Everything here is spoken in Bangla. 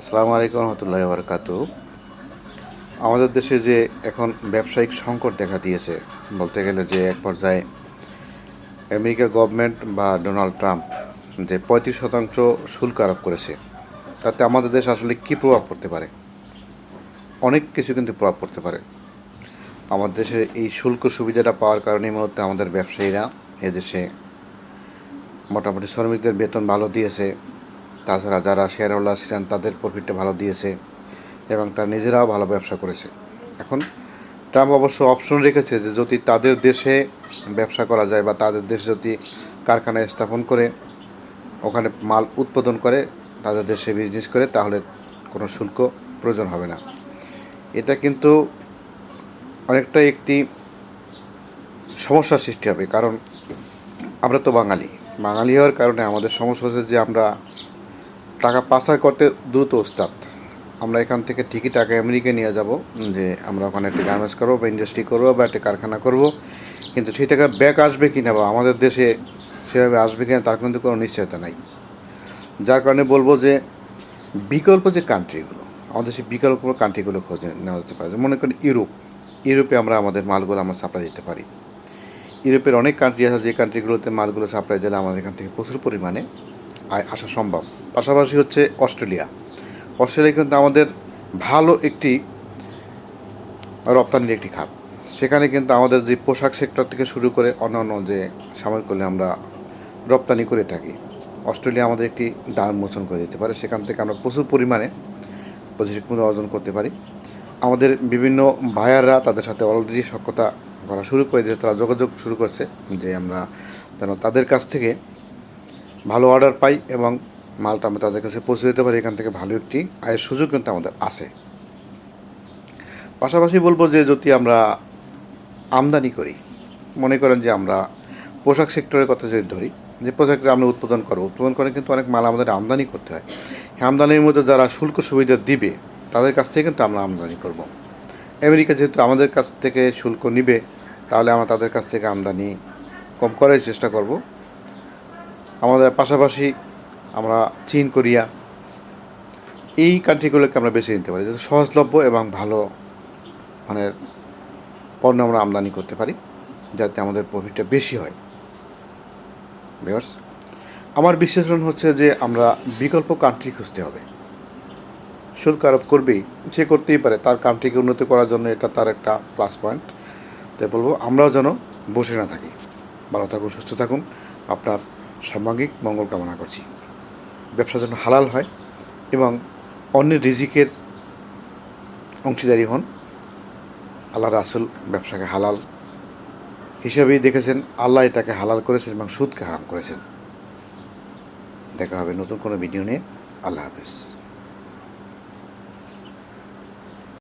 আসসালামু আলাইকুম রহমতুল্লাহ বারকাতু আমাদের দেশে যে এখন ব্যবসায়িক সংকট দেখা দিয়েছে, বলতে গেলে যে এক পর্যায়ে আমেরিকা গভর্নমেন্ট বা ডোনাল্ড ট্রাম্প যে পঁয়ত্রিশ শতাংশ শুল্ক আরোপ করেছে, তাতে আমাদের দেশ আসলে কী প্রভাব পড়তে পারে? অনেক কিছু কিন্তু প্রভাব পড়তে পারে। আমাদের দেশের এই শুল্ক সুবিধাটা পাওয়ার কারণে মূলত আমাদের ব্যবসায়ীরা এদেশে মোটামুটি শ্রমিকদের বেতন ভালো দিয়েছে তাছাড়া যারা শেয়ার হোল্ডার ছিলেন, তাদের প্রফিটটা ভালো দিয়েছে এবং তারা নিজেরাও ভালো ব্যবসা করেছে। এখন ট্রাম্প অবশ্য অপশন রেখেছে যে যদি তাদের দেশে ব্যবসা করা যায় বা তাদের দেশে যদি কারখানা স্থাপন করে, ওখানে মাল উৎপাদন করে, তাদের দেশে বিজনেস করে, তাহলে কোনো শুল্ক প্রয়োজন হবে না। এটা কিন্তু অনেকটা একটি সমস্যার সৃষ্টি হবে, কারণ আমরা তো বাঙালি। বাঙালি হওয়ার কারণে আমাদের সমস্যা হচ্ছে যে আমরা টাকা পাচার করতে দ্রুত ওস্তাদ। আমরা এখান থেকে ঠিকই টাকা আমেরিকা নিয়ে যাব, যে আমরা ওখানে একটা গার্মেন্টস করব বা ইন্ডাস্ট্রি করব বা একটা কারখানা করব। কিন্তু সেই টাকা ব্যাক আসবে কি না বা আমাদের দেশে সেভাবে আসবে কিনা তার কিন্তু কোনো নিশ্চয়তা নাই। যার কারণে বলব যে বিকল্প যে কান্ট্রিগুলো আমাদের সেই বিকল্প কান্ট্রিগুলো খোঁজে নেওয়া যেতে পারে। মনে করেন ইউরোপ। ইউরোপে আমরা আমাদের মালগুলো আমরা সাপ্লাই দিতে পারি। ইউরোপের অনেক কান্ট্রি আছে, যে কান্ট্রিগুলোতে মালগুলো সাপ্লাই দিলে আমাদের এখান থেকে প্রচুর পরিমাণে আসা সম্ভব। পাশাপাশি হচ্ছে অস্ট্রেলিয়া। অস্ট্রেলিয়া কিন্তু আমাদের ভালো একটি রপ্তানির একটি খাত। সেখানে কিন্তু আমাদের যে পোশাক সেক্টর থেকে শুরু করে অন্যান্য যে সাময়িকগুলি আমরা রপ্তানি করে থাকি, অস্ট্রেলিয়া আমাদের একটি দ্বার মোচন করে দিতে পারে। সেখান থেকে আমরা প্রচুর পরিমাণে প্রতিযোগিতা অর্জন করতে পারি। আমাদের বিভিন্ন ভাইয়াররা তাদের সাথে অলরেডি সক্ষতা করা শুরু করে দিয়েছে। তারা যোগাযোগ শুরু করছে যে আমরা যেন তাদের কাছ থেকে ভালো অর্ডার পাই এবং মালটা আমরা তাদের কাছে পৌঁছে দিতে পারি, এখান থেকে ভালো একটি আয়ের সুযোগ কিন্তু আমাদের আছে। পাশাপাশি বলব যে, যদি আমরা আমদানি করি, মনে করেন যে আমরা পোশাক সেক্টরের কথা যদি ধরি, যে পোশাকটা আমরা উৎপাদন করব, উৎপাদন করে কিন্তু অনেক মাল আমাদের আমদানি করতে হয়। হ্যাঁ আমদানির মধ্যে যারা শুল্ক সুবিধা দিবে, তাদের কাছ থেকে কিন্তু আমরা আমদানি করব। আমেরিকা যেহেতু আমাদের কাছ থেকে শুল্ক নিবে, তাহলে আমরা তাদের কাছ থেকে আমদানি কম করার চেষ্টা করব। আমাদের পাশাপাশি আমরা চীন, কোরিয়া এই কান্ট্রিগুলোকে আমরা বেছে নিতে পারি, যাতে সহজলভ্য এবং ভালো মানের পণ্য আমরা আমদানি করতে পারি, যাতে আমাদের প্রফিটটা বেশি হয়। ভিউয়ার্স আমার বিশ্লেষণ হচ্ছে যে আমরা বিকল্প কান্ট্রি খুঁজতে হবে। শুল্ক আরোপ করবেই, সে করতেই পারে, তার কান্ট্রিকে উন্নতি করার জন্য এটা তার একটা প্লাস পয়েন্ট তাই বলব, আমরাও যেন বসে না থাকি। ভালো থাকুন, সুস্থ থাকুন। আপনার সার্বাঙ্গিক মঙ্গল কামনা করছি। ব্যবসা যেন হালাল হয় এবং অন্যের রিজিকের অংশীদারি হন। আল্লাহ রাসুল ব্যবসাকে হালাল হিসেবেই দেখেছেন। আল্লাহ এটাকে হালাল করেছেন এবং সুদকে হারাম করেছেন। দেখা হবে নতুন কোনো ভিডিও নিয়ে। আল্লাহ হাফিজ।